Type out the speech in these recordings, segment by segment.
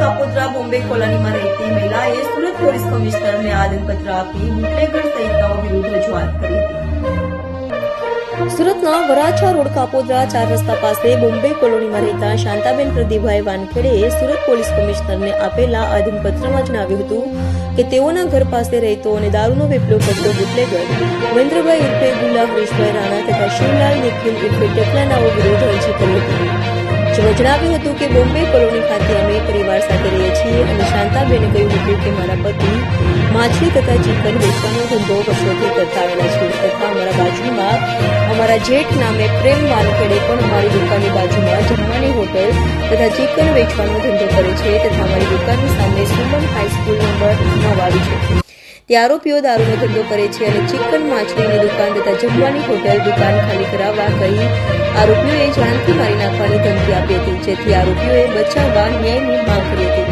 કાપોદ્રા બોમ્બે કોલોનીમાં રહેતી મહિલાએ સુરત પોલીસ કમિશનરને આવેદનપત્ર આપી બુટલેગર સંહિતાઓ વિરુદ્ધ રજૂઆત કરી હતી સુરતના વરાછા રોડ કાપોદ્રા ચાર રસ્તા પાસે બોમ્બે કોલોનીમાં રહેતા શાંતાબેન પ્રદીપભાઈ વાનખેડેએ સુરત પોલીસ કમિશનરને આપેલા આવેદનપત્રમાં જણાવ્યું હતું કે તેઓના ઘર પાસે રહેતો અને દારૂનો વેપલો કરતો બુટલેગર મહેન્દ્રભાઈ ઉર્ફે ગુલાબ રેશભાઈ રાણા તથા શિવલાલ નિખિલ ઉર્ફે ટેકલાનાઓ વિરુદ્ધ અરજી જેમાં જણાવ્યું હતું કે બોમ્બે કોલોની ખાતે અમે પરિવાર સાથે રહીએ છીએ અને શાંતાબેને કહ્યું હતું કે મારા પતિ માછલી તથા ચિકન વેચવાનો ધંધો વર્ષોથી કરતા આવેલા છે તથા અમારા બાજુમાં અમારા જેઠ નામે પ્રેમ વાનખેડે પણ અમારી દુકાનની બાજુમાં જમવાની હોટલ તથા ચિકન વેચવાનો ધંધો કરે છે તથા અમારી દુકાનની સામે સુમન હાઈસ્કૂલ નંબર નવ આવી છે. તે આરોપીઓ દારૂનો ધંધો કરે છે અને ચિકન માછલીની દુકાન તથા જમવાની હોટેલ દુકાન ખાલી કરાવવા કહી આરોપીઓએ જાણથી મારી નાખવાની ધમકી આપી હતી જેથી આરોપીઓએ બચાવવા ન્યાયની માંગ કરી હતી.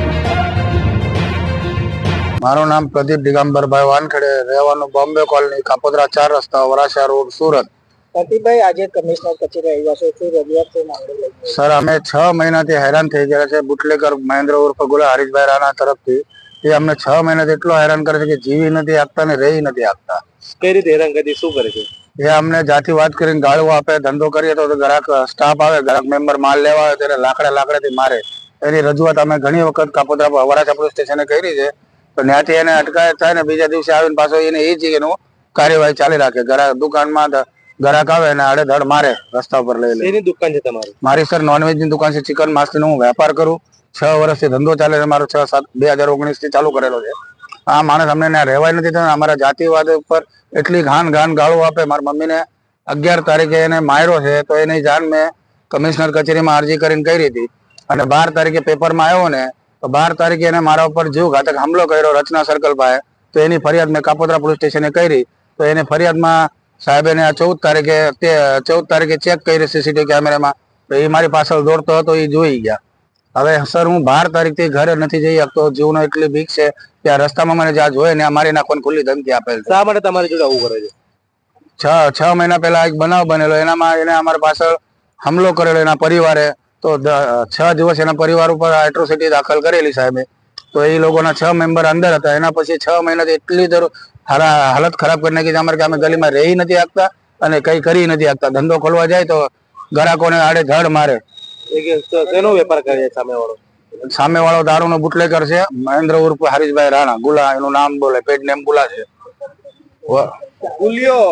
મારું નામ પ્રદીપ દિગંબરભાઈ વાનખેડે રહેવાનું બોમ્બે કોલોની કાપોદરા ચાર રસ્તા વરાછા રોડ સુરત. પ્રતિભાઈ આજે કમિશનર કચેરી આવ્યા છો શું રજૂઆત છે? માંગણી સર અમે છ મહિનાથી હેરાન થઈ ગયા છે. બુટલેકર મહેન્દ્ર ઉર્ફ ગુલા હરીશભાઈ રાણા તરફથી એ અમને છ મહિનાથી એટલો હેરાન કરે છે કે જીવી નથી આપતા ને રહી નથી આપતા. કઈ રીતે હેરાન કરી શું કરે છે? એ અમને જાતિ વાત કરીને ગાળો આપે ધંધો કરીએ તો ગ્રાહક સ્ટાફ આવે ગ્રાહક મેમ્બર માલ લેવા આવે ત્યારે લાકડા લાકડાથી મારે. એની રજૂઆત અમે ઘણી વખત કાપોદ્રા વરાછા પોલીસ સ્ટેશને કરી છે. તો ત્યાંથી એને અટકાયત થાય ને બીજા દિવસે આવીને પાછો એને એ જ એનું કાર્યવાહી ચાલી રાખે. ગ્રાહક દુકાનમાં ગ્રાહક આવે ને આડેધડ મારે રસ્તા ઉપર લઈ લે. એની દુકાન છે તમારી? મારી સર નોનવેજની દુકાન છે ચિકન માછલીનો હું વેપાર કરું. છ વર્ષથી ધંધો ચાલે છે, મારો છ સાત, બે હજાર ઓગણીસથી ચાલુ કરેલો છે. આ માણસ અમને ત્યાં રહેવાય નથી થતા અમારા જાતિવાદ ઉપર એટલી ઘાન ઘાન ગાળો આપે. મારા મમ્મીને અગિયાર તારીખે એને માર્યો છે, તો એની જાણ મેં કમિશનર કચેરીમાં અરજી કરીને કરી હતી. અને બાર તારીખે પેપરમાં આવ્યો ને, તો બાર તારીખે એને મારા ઉપર જીવ ઘાતક હુમલો કર્યો, રચના સર્કલ પાસે. તો એની ફરિયાદ મેં કાપોદ્રા પોલીસ સ્ટેશને કરી. તો એની ફરિયાદમાં સાહેબે આ ચૌદ તારીખે તે, ચૌદ તારીખે ચેક કરી સીસીટીવી કેમેરામાં એ મારી પાછળ દોડતો હતો, એ જોઈ ગયા. હવે સર હું બાર તારીખથી ઘરે નથી જઈ શકતો. જીવનો એટલી બીક છે કે આ રસ્તામાં મને જ્યાં જોઈએ ને મારી નાખવાની ખુલ્લી ધમકી આપેલ શા માટે તમારી જોડે આવું કરે છે? છ છ મહિના પહેલા એક બનાવ બનેલો. એનામાં એને અમારા પાછળ હુમલો કરેલો એના પરિવારે. તો છ દિવસ એના પરિવાર ઉપર એટ્રોસિટી દાખલ કરેલી સાહેબે. તો એ લોકોના છ મેમ્બર અંદર હતા. એના પછી છ મહિનાથી એટલી દર હાલત ખરાબ કરી નાખી અમારે કે અમે ગલીમાં રહી નથી આપતા અને કઈ કરી નથી આપતા ધંધો ખોલવા જાય તો ગ્રાહકોને આડે ધડ મારે. શેનો વેપાર કરે છે સામે વાળો સામે વાળો દારૂનો બુટલેકર છે મહેન્દ્ર ઉર્ફ હરીશભાઈ રાણા ગુલા એનું નામ બોલે પેડ નેમ ગુલા છે. ગુલિયો.